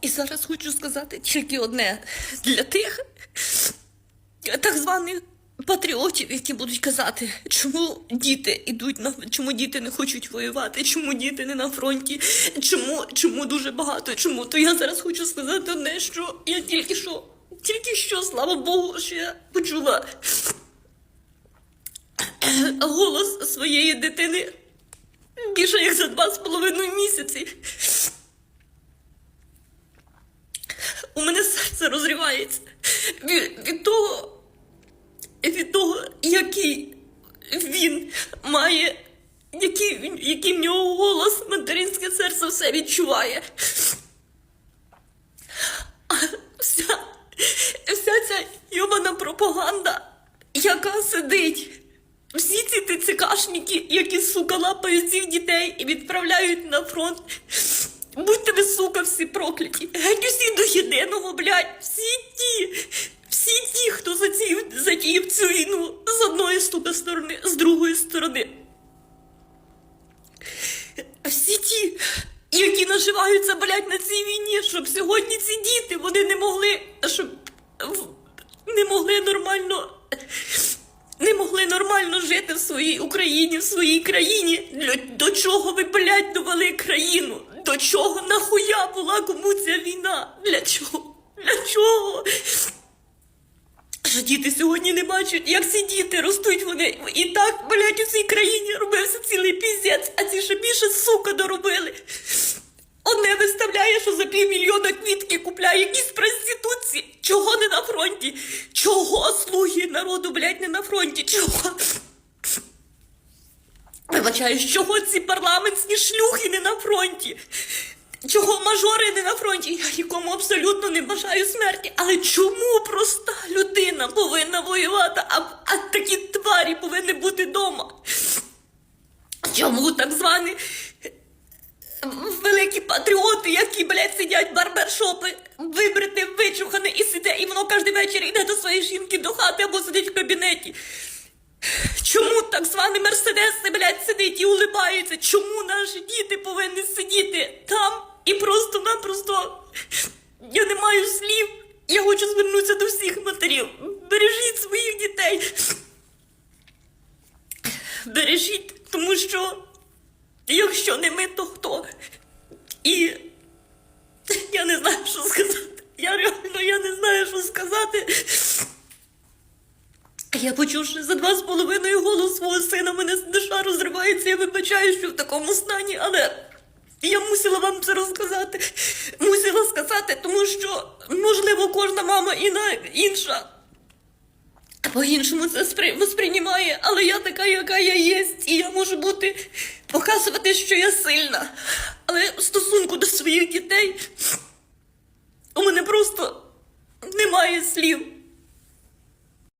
І зараз хочу сказати тільки одне для тих так званих патріотів, які будуть казати, чому діти йдуть на чому діти не хочуть воювати, чому діти не на фронті, чому, чому дуже багато, чому. То я зараз хочу сказати одне, що я тільки що, тільки що, слава Богу, що я почула голос своєї дитини більше як за два з половиною місяці. У мене серце розривається від, від того, від того, який він має, який, який в нього голос, материнське серце все відчуває. А вся, вся ця йобана пропаганда, яка сидить. Всі ці ТЦКшники, які, сука, лапають цих дітей і відправляють на фронт. Будьте ви, сука, всі прокляті. Геть усі до єдиного, блядь. Всі ті, всі ті, хто затіяв, затіяв цю війну з одної сука сторони, з другої сторони. Всі ті, які наживаються, блядь, на цій війні, щоб сьогодні ці діти вони не могли, щоб не могли нормально. Не могли нормально жити в своїй Україні, в своїй країні. До чого ви, блядь, довели країну? Була кому ця війна? Для чого? Для чого? Що діти сьогодні не бачать, як ці діти ростуть вони. І так, блядь, у цій країні робився цілий піздець, а ці ще більше, сука, доробили. Одне виставляє, що за півмільйона квітки купляє якісь проституції. Чого не на фронті? Чого слуги народу, блядь, не на фронті? Чого? Вибачаю, чого ці парламентські шлюхи не на фронті? Чого мажори не на фронті? Я нікому абсолютно не бажаю смерті. Але чому проста людина повинна воювати, а, а такі тварі повинні бути вдома? Чому так звані великі патріоти, які, блядь, сидять барбершопи, вибрите, вичухане і сиде, і воно кожен вечір йде до своєї жінки до хати або сидить в кабінеті. Чому так званий Мерседес, блядь, сидить і улибається? Чому наші діти повинні сидіти там і просто-напросто я не маю слів. Я хочу звернутися до всіх матерів. Бережіть своїх дітей. Бережіть, тому що якщо не ми, то хто? І я не знаю, що сказати. Я реально я не знаю, що сказати. Я почувши за два з половиною голос свого сина, мене душа розривається. Я вибачаю, що в такому стані, але я мусила вам це розказати. Мусила сказати, тому що, можливо, кожна мама іна, інша по-іншому це спри... восприймає, але я така, яка я є, і я можу бути, показувати, що я сильна. Але в стосунку до своїх дітей у мене просто немає слів.